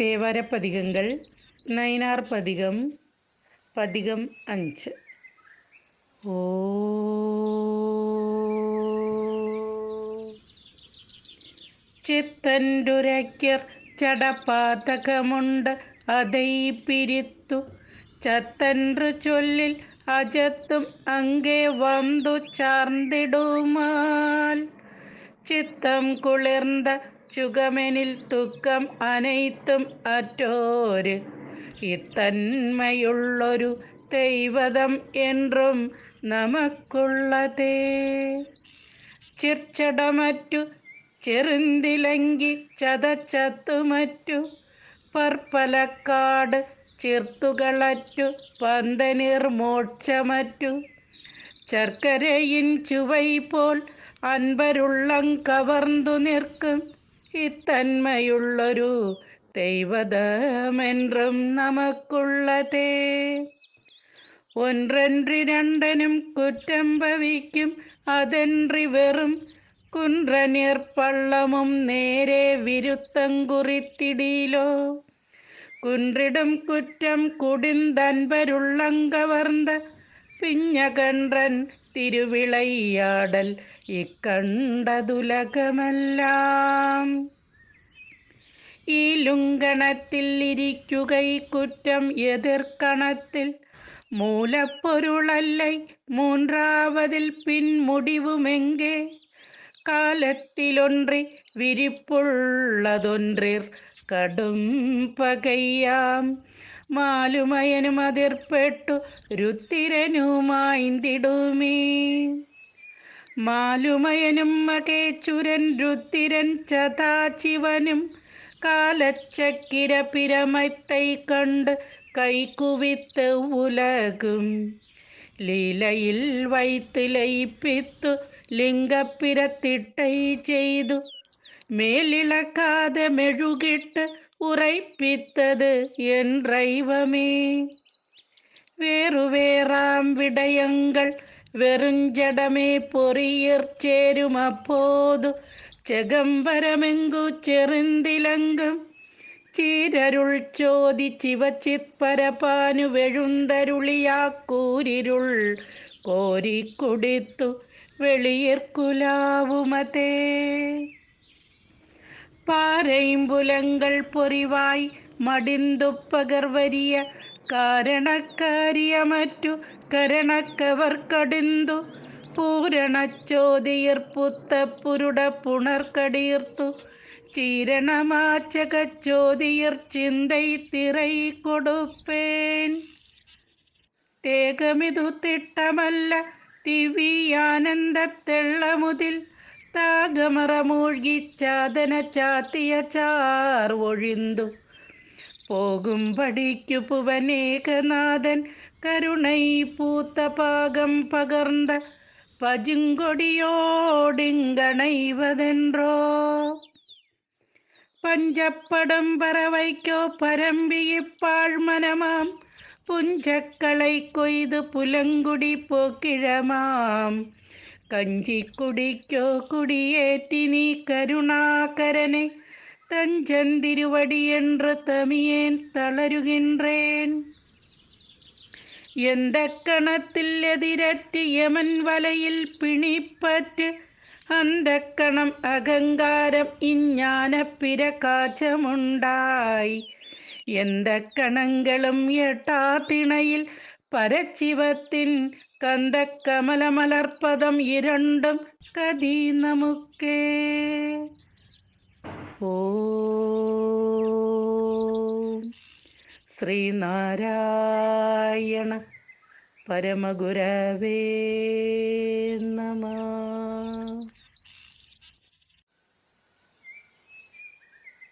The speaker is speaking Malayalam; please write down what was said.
തേവാരപ്പതികങ്ങൾ നയനാർ പതികം പതികം അഞ്ച്. ഓ. ചിത്തൻഡുരയ്ക്കർ ചടപാതകമുണ്ട് അതൈ പിരിത്തു. ചത്തൻറു ചൊല്ലിൽ അജത്തും അങ്കേ വന്തു ചാർന്നിടുമാൽ ചിത്തം കുളിർന്ന ചുഗമെനിൽ തുക്കം അനൈത്തും അറ്റോര് ഇത്തന്മയുള്ളൊരു ദൈവതം என்றுം നമുക്കുള്ളതേ ചിർച്ചടമറ്റു ചെറുന്തിലങ്കി ചതച്ചത്തുമറ്റു പർപ്പലക്കാട് ചിർത്തുകളറ്റു പന്തനീർ മോക്ഷമറ്റു ശർക്കരയിൻ ചുവൈ പോൽ അൻപരുള്ളം കവർന്നു നിൽക്കും ഇത്തന്മയുള്ളൊരു ദൈവതമെന്റും നമുക്കുള്ളതേ. ஒன்றன்றி രണ്ടനും കുറ്റം ഭവിക്കും അതെൻറി വെറും കുന്ത്രനീർപ്പള്ളമും നേരെ വിരുത്തം കുറിത്തിടിയിലോ കുൻറിടും കുറ്റം കുടിന്തൻപരുള്ളങ്കവർന്ന പിഞ്ഞകണ്ഠൻ തിരുവിളയാടൽ ഇക്കണ്ടതുലകമെല്ലാം. ഈ ലുങ്കണത്തിൽ ഇരിക്കുകൈ കുറ്റം എതിർക്കണത്തിൽ മൂലപ്പൊരുളല്ലൈ? മൂന്നാവതിൽ പിൻമുടിവുമെങ്കേ? കാലത്തിലൊന്റി വിരിപ്പുള്ളതൊന്റിർ കടും പകയാം മാലുമയനും അതിർപ്പെട്ടു രുത്തിരനുമായിന്തിടുമേ മാലുമയനും മകേച്ചുരൻ രുത്തിരൻ ചതാശിവനും കാലച്ചക്കിര പിരമത്തൈ കണ്ട് കൈക്കുവിത്ത് ഉലകും. ലീലയിൽ വൈത്ത് ലയിപ്പിത്തു ലിംഗപ്പിരത്തിട്ടൈ ചെയ്തു മേലിളക്കാതെ മെഴുകിട്ട് ഉറൈപ്പിത്തത് என்றைவமே വേറുവേറാം വിടയങ്ങൾ വെറുഞ്ചടമേ പൊറിയർ ചേരും അപ്പോതു ചെകമ്പരമെങ്കു ചെറുന്തിലങ്കം ചീരരുൾ ചോദി ചിവച്ചിപ്പരപാനു വെഴുന്തരുളിയാക്കൂരിരുൾ കോരിക്കുടിത്തു വെളിയർക്കുലാവുമതേ പാരൈമ്പുലങ്ങൾ പൊറിവായി മടിന്തുപ്പകർവരിയ കാരണക്കാരിയ മറ്റു കരണക്കവർ കടിന്തു പൂരണച്ചോതിയർ പുത്തപ്പുരുട പുണർക്കടീർത്തു. ചീരണമാച്ചകച്ചോതിയർ ചിന്തൈ തിറൈ കൊടുപ്പേൻ. തേകമിതു തിട്ടമല്ല ദിവ്യാനന്ദത്തെള്ളമുതിൽ താകമറമൂഴ്കി ചാതന ചാത്തിയ ചാർ ഒഴിന്തു പോകുംപടിക്കു പുവനേകനാഥൻ കരുണൈ പൂത്ത പാകം പകർന്ന പജുങ്കൊടിയോടിങ്കണൈവതെன்றோ பஞ்சப்படும் பறவைக்கோ பரம்பி இப்பாள் மனமாம் புஞ்சக்களை கொய்து புலங்குடி போக்கிழமாம் പോക്കിഴമാം കഞ്ചിക്കുടിക്കോ കുടിയേറ്റി നീ കരുണാകരനെ തഞ്ചന്തിരുവടി என்று தமியேன் தளருகின்றேன் எந்த கணத்தில் எதிரற்று யமன் வலையில் பிணிப்பற்று அந்த கணம் அகங்காரம் இஞ்ஞான பிரகாசமுண்டாய் எந்த கணங்களும் எட்டா പരച്ചിവത്തിൻ കന്തക്കമലമലർപ്പദം ഇരണ്ടും കതി നമുക്കേ. ഓ. ശ്രീനാരായണ പരമഗുരവേ നമ.